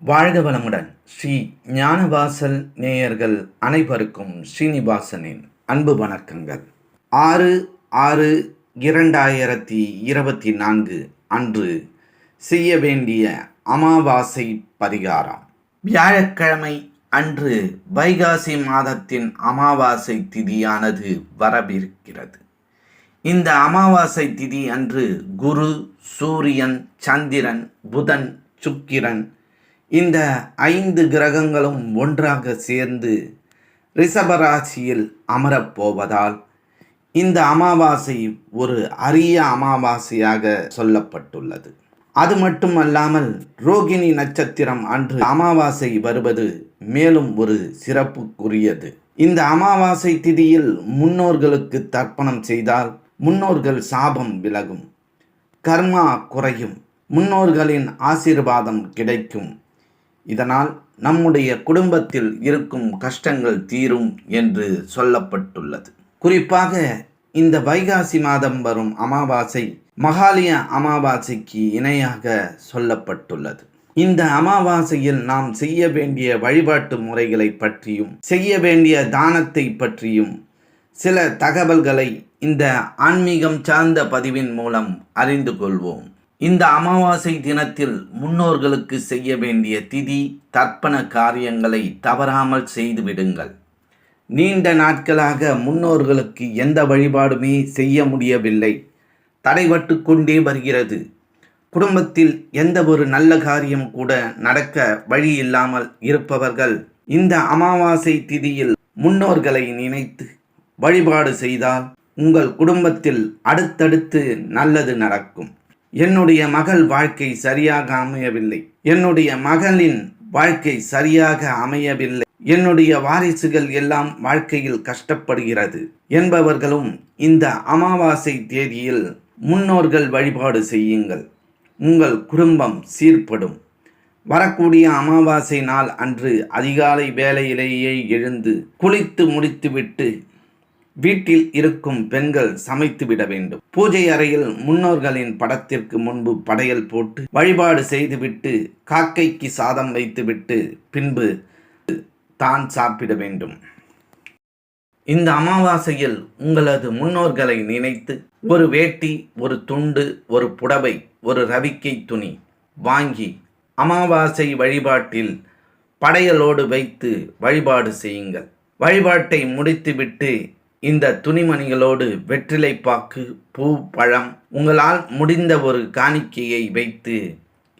வாழ்க வளமுடன். ஸ்ரீ ஞானவாசல் நேயர்கள் அனைவருக்கும் ஸ்ரீனிவாசனின் அன்பு வணக்கங்கள். ஆறு ஆறு இரண்டாயிரத்தி இருபத்தி நான்கு அன்று செய்ய வேண்டிய அமாவாசை பரிகாரம். வியாழக்கிழமை அன்று வைகாசி மாதத்தின் அமாவாசை திதியானது வரவிருக்கிறது. இந்த அமாவாசை திதி அன்று குரு சூரியன் சந்திரன் புதன் சுக்கிரன் இந்த ஐந்து கிரகங்களும் ஒன்றாக சேர்ந்து ரிஷபராசியில் அமரப்போவதால் இந்த அமாவாசை ஒரு அரிய அமாவாசையாக சொல்லப்பட்டுள்ளது. அது மட்டுமல்லாமல் ரோகிணி நட்சத்திரம் அன்று அமாவாசை வருவது மேலும் ஒரு சிறப்புக்குரியது. இந்த அமாவாசை திதியில் முன்னோர்களுக்கு தர்ப்பணம் செய்தால் முன்னோர்கள் சாபம் விலகும் கர்மா குறையும் முன்னோர்களின் ஆசீர்வாதம் கிடைக்கும். இதனால் நம்முடைய குடும்பத்தில் இருக்கும் கஷ்டங்கள் தீரும் என்று சொல்லப்பட்டுள்ளது. குறிப்பாக இந்த வைகாசி மாதம் வரும் அமாவாசை மகாலய அமாவாசைக்கு இணையாக சொல்லப்பட்டுள்ளது. இந்த அமாவாசையில் நாம் செய்ய வேண்டிய வழிபாட்டு முறைகளை பற்றியும் செய்ய வேண்டிய தானத்தை பற்றியும் சில தகவல்களை இந்த ஆன்மீகம் சார்ந்த பதிவின் மூலம் அறிந்து கொள்வோம். இந்த அமாவாசை தினத்தில் முன்னோர்களுக்கு செய்ய வேண்டிய திதி தர்ப்பண காரியங்களை தவறாமல் செய்துவிடுங்கள் நீண்ட நாட்களாக முன்னோர்களுக்கு எந்த வழிபாடுமே செய்ய முடியவில்லை. தடைபட்டு கொண்டே வருகிறது. குடும்பத்தில் எந்த ஒரு நல்ல காரியம் கூட நடக்க வழி இல்லாமல் இருப்பவர்கள் இந்த அமாவாசை திதியில் முன்னோர்களை நினைத்து வழிபாடு செய்தால் உங்கள் குடும்பத்தில் அடுத்தடுத்து நல்லது நடக்கும். என்னுடைய மகள் வாழ்க்கை சரியாக அமையவில்லை. என்னுடைய மகளின் வாழ்க்கை சரியாக அமையவில்லை. என்னுடைய வாரிசுகள் எல்லாம் வாழ்க்கையில் கஷ்டப்படுகிறது என்பவர்களும் இந்த அமாவாசை தேதியில் முன்னோர்கள் வழிபாடு செய்யுங்கள். உங்கள் குடும்பம் சீர்படும். வரக்கூடிய அமாவாசை நாள் அன்று அதிகாலை வேலையிலேயே எழுந்து குளித்து முடித்துவிட்டு வீட்டில் இருக்கும் பெண்கள் சமைத்து விட வேண்டும். பூஜை அறையில் முன்னோர்களின் படத்திற்கு முன்பு படையல் போட்டு வழிபாடு செய்துவிட்டு காக்கைக்கு சாதம் வைத்துவிட்டு பின்பு தான் சாப்பிட வேண்டும். இந்த அமாவாசையில் உங்களது முன்னோர்களை நினைத்து ஒரு வேட்டி ஒரு துண்டு ஒரு புடவை ஒரு ரவிக்கை துணி வாங்கி அமாவாசை வழிபாட்டில் படையலோடு வைத்து வழிபாடு செய்யுங்கள். வழிபாட்டை முடித்துவிட்டு இந்த துணிமணிகளோடு வெற்றிலை பாக்கு பூ பழம் உங்களால் முடிந்த ஒரு காணிக்கையை வைத்து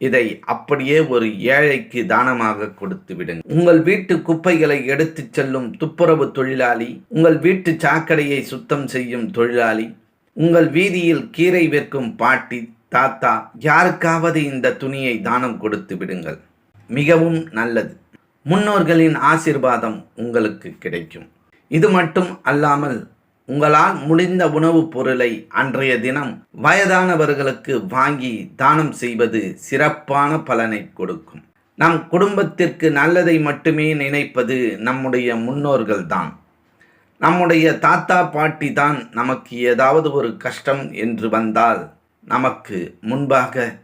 இதை அப்படியே ஒரு ஏழைக்கு தானமாக கொடுத்து விடுங்க. உங்கள் வீட்டு குப்பைகளை எடுத்துச் செல்லும் துப்புரவு தொழிலாளி உங்கள் வீட்டு சாக்கடையை சுத்தம் செய்யும் தொழிலாளி உங்கள் வீதியில் கீரை விற்கும் பாட்டி தாத்தா யாருக்காவது இந்த துணியை தானம் கொடுத்து விடுங்கள். மிகவும் நல்லது. முன்னோர்களின் ஆசிர்வாதம் உங்களுக்கு கிடைக்கும். இது மட்டும் அல்லாமல் உங்களால் முடிந்த உணவுப் பொருளை அன்றைய தினம் வயதானவர்களுக்கு வாங்கி தானம் செய்வது சிறப்பான பலனை கொடுக்கும். நம் குடும்பத்திற்கு நல்லதை மட்டுமே நினைப்பது நம்முடைய முன்னோர்கள் தான். நம்முடைய தாத்தா பாட்டி தான் நமக்கு ஏதாவது ஒரு கஷ்டம் என்று வந்தால் நமக்கு முன்பாக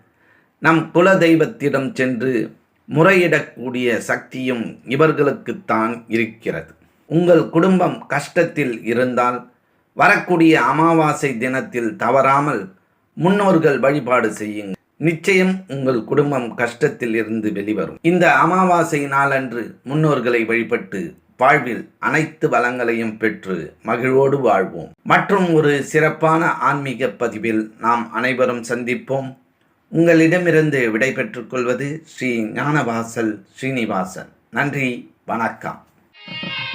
நம் குல தெய்வத்திடம் சென்று முறையிடக்கூடிய சக்தியும் இவர்களுக்குத்தான் இருக்கிறது. உங்கள் குடும்பம் கஷ்டத்தில் இருந்தால் வரக்கூடிய அமாவாசை தினத்தில் தவறாமல் முன்னோர்கள் வழிபாடு செய்யுங்கள். நிச்சயம் உங்கள் குடும்பம் கஷ்டத்தில் இருந்து வெளிவரும். இந்த அமாவாசை நாளன்று முன்னோர்களை வழிபட்டு வாழ்வில் அனைத்து வளங்களையும் பெற்று மகிழ்வோடு வாழ்வோம். மற்றும் ஒரு சிறப்பான ஆன்மீக பதிவில் நாம் அனைவரும் சந்திப்போம். உங்களிடமிருந்து விடைபெற்றுக் கொள்வது ஸ்ரீ ஞானவாசல் ஸ்ரீனிவாசன். நன்றி வணக்கம்.